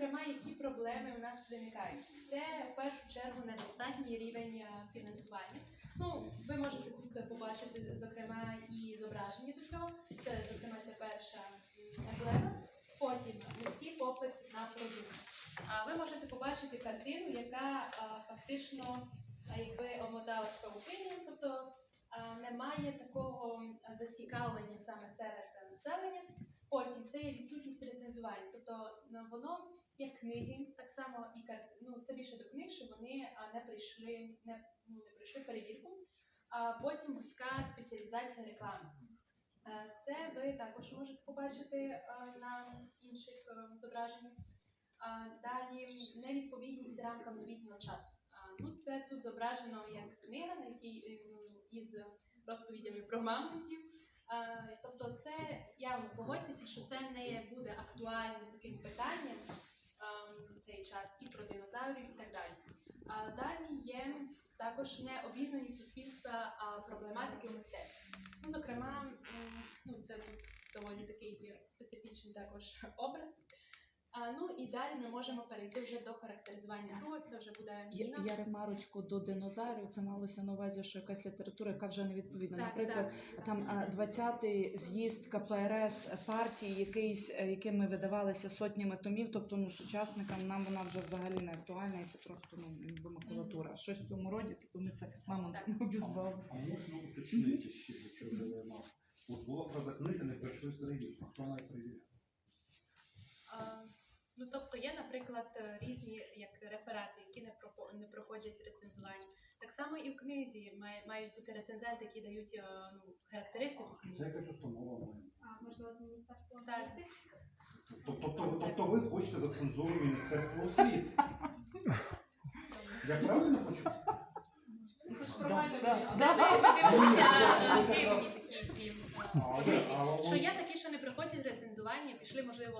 зокрема, які проблеми у нас виникають? Це в першу чергу недостатній рівень е, фінансування. Ну, ви можете тут побачити, зокрема, і зображення до цього. Це, зокрема, це перша м, емблема. Потім низький попит на продукт. А ви можете побачити картину, яка а, фактично а, якби омоталась павутиною, тобто а, немає такого зацікавлення саме серед населення. Потім це є відсутність рецензування, тобто воно як книги, так само і ну, це більше до книг, що вони не прийшли, не, ну, не пройшли перевірку. А потім вузька спеціалізація реклами. Е, Це ви також можете побачити е, на інших е, зображеннях. Далі невідповідність рамкам новітнього часу. Ну, це тут зображено як книга, на якій ну, із розповідями про мамонтів. Тобто, це явно погодьтеся, що це не буде актуальним таким питанням цей час і про динозаврів, і так далі. А далі є також необізнаність суспільства проблематики у мистецтві. Ну, зокрема, ну це тут доволі такий специфічний також образ. А, ну і далі ми можемо перейти вже до характеризування другого. Це вже буде Я, я ремарочку до динозаврів. Це малося на увазі, що якась література, яка вже не відповідна. Так, Наприклад, там а, 20-й з'їзд КПРС партії, якийсь, е, якими видавалися сотнями томів. Тобто, ну сучасникам нам вона вже взагалі не актуальна, і це просто ну макулатура. Щось в цьому роді, тобто ми це мама Так. обізвали. А можна уточнити ще, якщо вже я мав. От була фраза книги не пройшли перевірку. Хто має перевіряти? Ну, тобто є, наприклад, е, різні як реферати, які не не проходять рецензування. Так само і в книзі мають бути рецензенти, які дають е, ну, характеристику Це якась установа має. А, можливо, з міністерства освіти? Тобто, тобто, тобто ви хочете за цензуру Міністерства освіти. Я правильно хочу? Ну, Це ж формально. такі ці Що є такі, рецензування, пішли, можливо,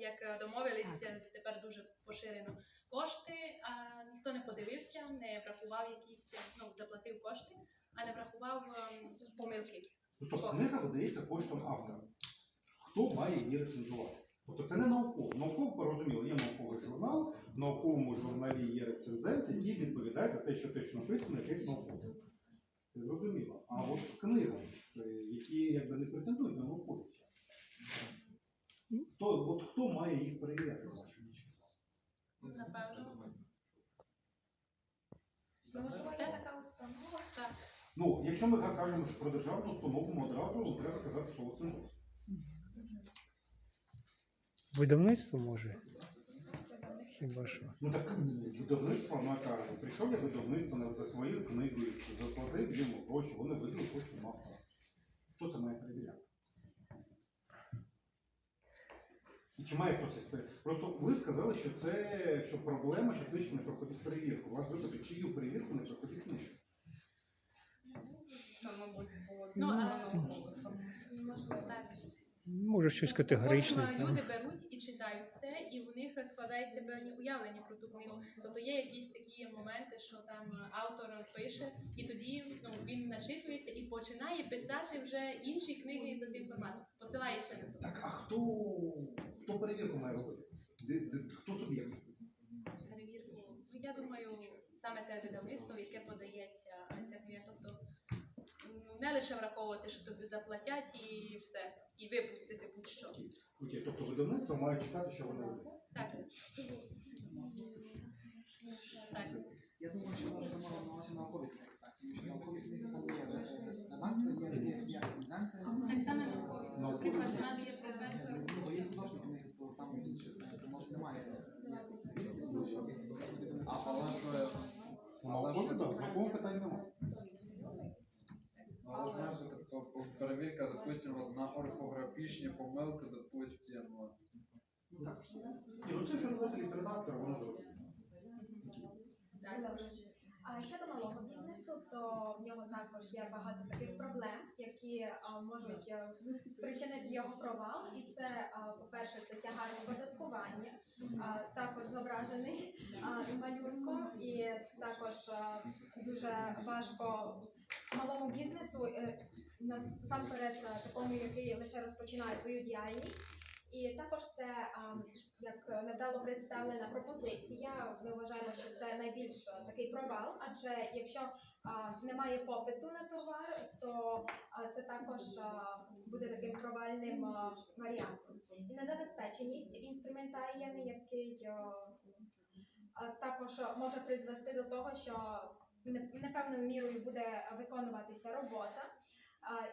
як е, домовились, е, тепер дуже поширено кошти, а ніхто не подивився, не врахував якісь, е, ну, заплатив кошти, а не врахував ем, помилки. Тобто книга видається коштом автора. Хто має її рецензувати? Тобто це не науково. Науково порозуміло, є науковий журнал, в науковому журналі є рецензент, який відповідає за те, що те, що написано, якесь наукове. Це зрозуміло. А от з книгами, які якби не претендують на науковість. Хто, от хто має їх перевіряти, з вашої? Напевно. Ну, можливо, є така установа. Так. Ну, якщо ми кажемо що про державну установу, ми одразу треба казати слово цензура. Видавництво може. Хіба що? Ну так видавництво на каже, прийшов я видавництво на- за своєю книгою, заплатив йому гроші, вони видали коштом автора. Хто це має перевіряти? І чи має хтось це? Просто ви сказали, що це що проблема, що книжка не проходить перевірку. Вас випадок, чию перевірку не проходить книжка. Ну, а, Можливо. так. Може щось категоричне. Е, Там. люди беруть і читають них складається певні уявлення про ту книгу. Тобто є якісь такі моменти, що там автор пише, і тоді ну, він начитується і починає писати вже інші книги за тим форматом. Посилається на це. Так, а хто, хто перевірку має робити? Хто суб'єкт? Перевірку. Ну, я думаю, саме те видавництво, яке подається ця книга. Тобто не лише враховувати, що тобі заплатять і все, і випустити будь-що. Окей, тобто видавництво має читати, що вони роблять. Так. Так. Я думаю, що може мова на увазі наукові книги, так, тому що наукові книги коли є редактор, є, є, є рецензенти. Так само наукові. Наприклад, у нас є професор. Ну, бо є художні книги, то там інше, то може немає ніякої перевірки. А, але ж У наукові, так, в науковому питань немає. але ж може тобто, по- на орфографічні помилки, допустимо. Ну, також. Ні, ну це вже робота літератора, воно. Так. А щодо малого бізнесу, то в нього також є багато таких проблем, які а, можуть е, спричинити його провал. І це, а, по-перше, це тягар оподаткування, а, також зображений а, малюнком, і також а, дуже важко малому бізнесу, е, насамперед е, такому, який лише розпочинає свою діяльність. І також це як невдало представлена пропозиція. Ми вважаємо, що це найбільш такий провал, адже якщо немає попиту на товар, то це також буде таким провальним варіантом. І незабезпеченість інструментаріями, який також може призвести до того, що непевною мірою буде виконуватися робота.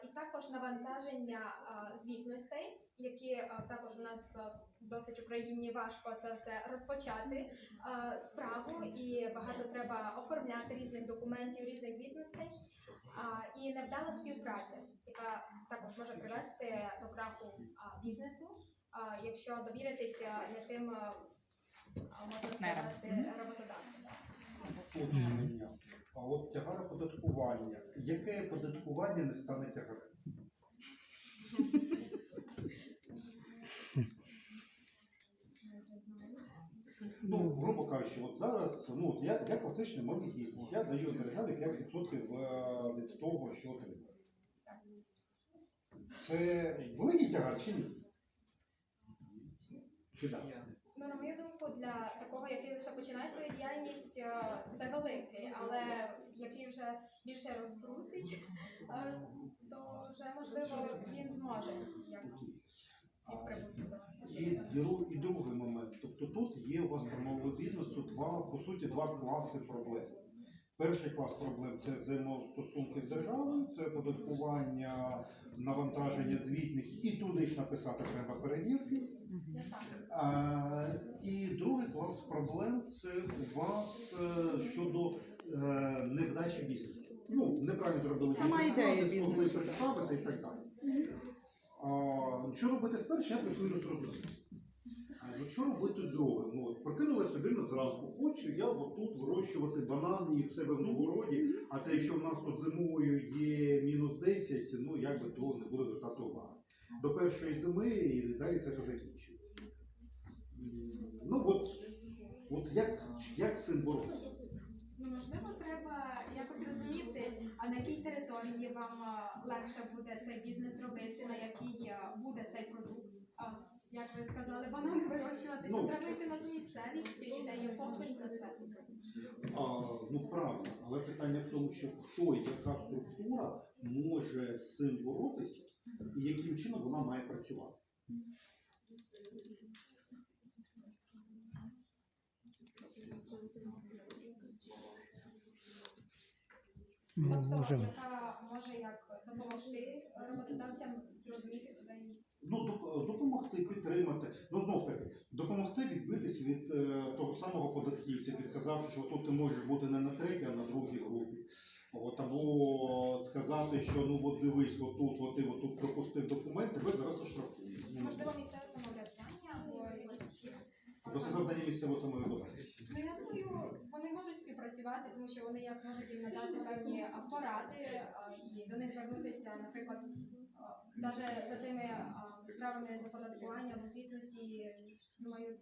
І також навантаження звітностей, які також у нас досить в Україні важко це все розпочати справу, і багато треба оформляти різних документів, різних звітностей. І невдала співпраця, яка також може привести до краху бізнесу, якщо довіритися не тим, можна сказати, роботодавцям. А от тягар оподаткування. Яке оподаткування не стане тягарем? Ну, грубо кажучи, от зараз, ну, от я, я класичний молодість, я даю державі 5% е, від того, що отримую. Це великий тягар чи ні? Чи так? Ну, на мою думку, для такого, який лише починає свою діяльність, е, це великий, але який вже більше розкрутить, е, то вже можливо він зможе як І, і другий момент. Тобто тут є у вас про мову бізнесу два, по суті, два класи проблем. Перший клас проблем це взаємостосунки з державою, це податкування, навантаження, звітність, і туди ж написати треба перевірки. А, і другий клас проблем це у вас е, щодо е, невдачі бізнесу. Ну, неправильно зробили Сама бізнес, ідея не змогли бізнесу. представити і так далі. А, що робити з першим, я працюю зрозуміти. От що робити з другим? Ну, от прокинулась людина зранку, хочу я отут вирощувати банани і в себе в городі, а те, що в нас тут зимою є мінус 10, ну якби то не буде уваги. До першої зими і далі це все закінчується. Ну от, от як, як з цим боротися? Ну, можливо, треба якось розуміти, а на якій території вам легше буде цей бізнес робити, на якій буде цей продукт. Як ви сказали, банани вирощуватися, Ну. треба йти на ту місцевість, де є попит на це. А, ну правильно, але питання в тому, що хто і яка структура може з цим боротися і яким чином вона має працювати. Ну, Тобто, можемо. яка може як допомогти роботодавцям зрозуміти себе. Ну, доп- допомогти, підтримати. Ну, знов таки, допомогти відбитись від е, того самого податківця, підказавши, що тут ти можеш бути не на третій, а на другій групі. От, або сказати, що ну от дивись, отут, от ти отут пропустив документ, тебе зараз оштрафують. Можливо, місцеве самоврядування або. Бо це завдання місцевого самоврядування. Ну, я думаю, вони можуть співпрацювати, тому що вони як можуть їм надати певні а, поради а, і до них звернутися, наприклад, навіть за тими а, справами з оподаткування або звісності, думаю,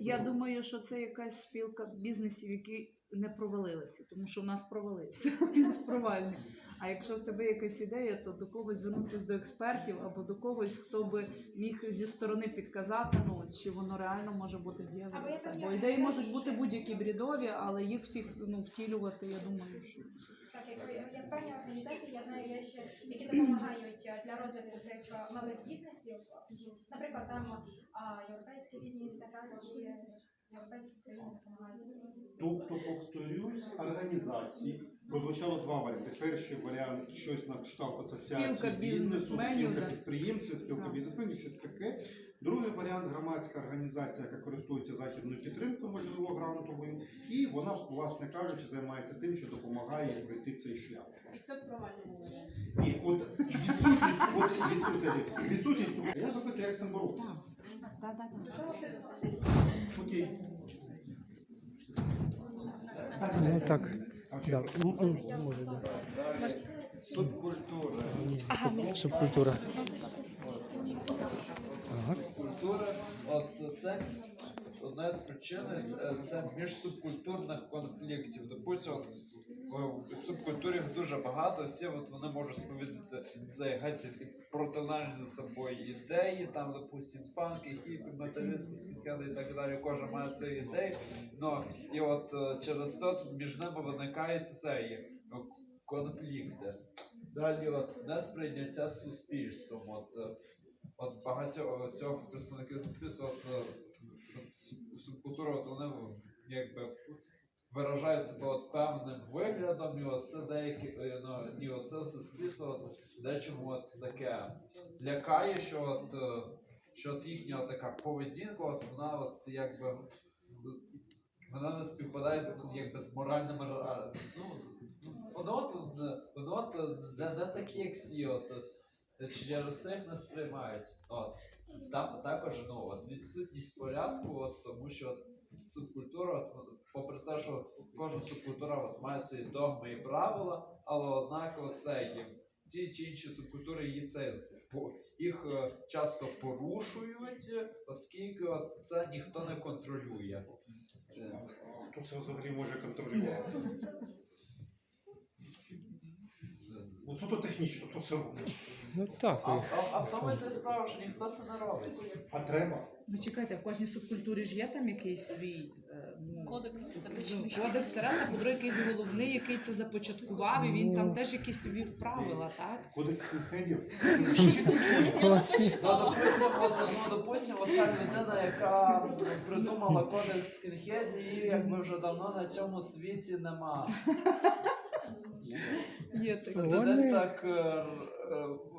Я думаю, що це якась спілка бізнесів, які не провалилися, тому що в нас провалився. У нас провальний. А якщо в тебе якась ідея, то до когось звернутися до експертів або до когось, хто би міг зі сторони підказати, ну чи воно реально може бути дієвим. Бо ідеї можуть бути будь-які брідові, але їх всіх ну, втілювати, я думаю, що як певні організації, я знаю, є ще які допомагають для розвитку тих а, малих бізнесів. Наприклад, там а, європейські різні інтеграції, європейські країни допомагають. Тобто, повторюсь, організації прозвучало два варіанти. Перший варіант щось на кшталт асоціації Спілка бізнесу, спілка підприємців, спілка бізнесменів, щось таке. Другий варіант громадська організація, яка користується західною підтримкою, можливо, грантовою, і вона, власне кажучи, займається тим, що допомагає пройти цей шлях. Це провальний варіант. Ні, от відсутність, от відсутність, відсутність. Я запитую, як з цим боротися. Окей. Ну так, Окей. да. може, да. Субкультура. Субкультура. Ага. Культура, от це одна з причин це, це міжсубкультурних конфліктів. Допустим, от, в субкультурі дуже багато, всі от вони можуть сповідати це геть протилежні з собою ідеї, там, допустим, панки, хіпі, металісти, скінхеди і так далі, кожен має свої ідеї. Ну, і от е, через це між ними виникають цей е, конфлікти. Далі от несприйняття суспільством. От, е, от багатьох цього представників суспільства, е, от субкультура, вони якби виражають себе от певним виглядом, і оце деякі е, ну, і оце суспільство от, дечому от таке лякає, що от, е, що от їхня от така поведінка, от вона от якби вона не співпадає ну, якби з моральними ра- ну, воно от воно от не, не такі, як всі, от е, через це їх не сприймають. От там також ну от відсутність порядку, от тому що от, субкультура, от, попри те, що от, кожна субкультура от, має свої догми і правила, але однаково це. Ті чи інші субкультури її це їх е, часто порушують, оскільки от, це ніхто не контролює. Хто це взагалі може контролювати? Ну суто технічно, хто це робить? Ну так. А, а, а в тому ти справа, що ніхто це не робить. А треба? Ну чекайте, в кожній субкультурі ж є там якийсь свій е, ну, Кодекс ну, кодекс Тараса, по-друге, якийсь головний, який це започаткував, і він там теж якісь ввів правила, так? Кодекс скінхедів? Я не Ну, почитала. допустим, от, ну, допустим, от та людина, яка придумала кодекс скінхедів, її якби вже давно на цьому світі нема. Є Де Вони- Десь так е, е,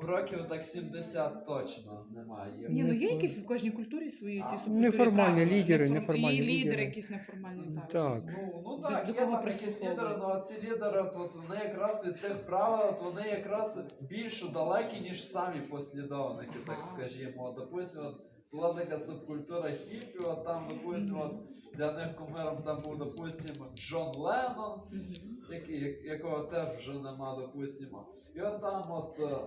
років так 70 точно немає. Ні, ну є якісь в кожній культурі свої ці А, субкультурі неформальні правила. лідери, Неформ- неформальні І лідери лідери. якісь неформальні, так. Так. щось. Ну, ну так, до є кого там якісь лідери, але ці лідери, от, от вони якраз від тих правил, от вони якраз більш далекі, ніж самі послідовники, так Ага. скажімо. От, Допустим, от, була така субкультура хіппі, от там, допустим, от, для них кумиром там був, допустим, Джон Леннон, Мгм. Який, якого теж вже нема, допустимо. І от там от е,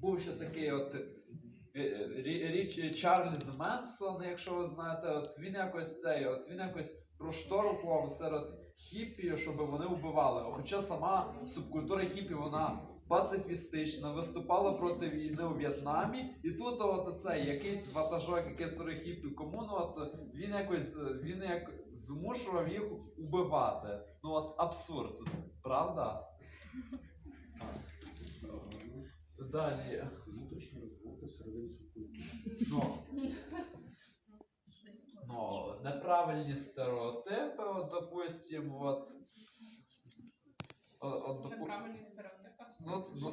був ще такий от е, Річ Чарльз Менсон, якщо ви знаєте, от він якось цей, от він якось прошторкував серед хіпі, щоб вони вбивали. Хоча сама субкультура хіпі, вона пацифістична, виступала проти війни у В'єтнамі, і тут от цей якийсь ватажок, який створив хіппі комуну, от він якось е, він як змушував їх убивати. Ну от абсурд, правда? Далі. Ну, ну, неправильні стереотипи, от, допустим, от, от, от, Неправильний стереотип. Ну, от, ну,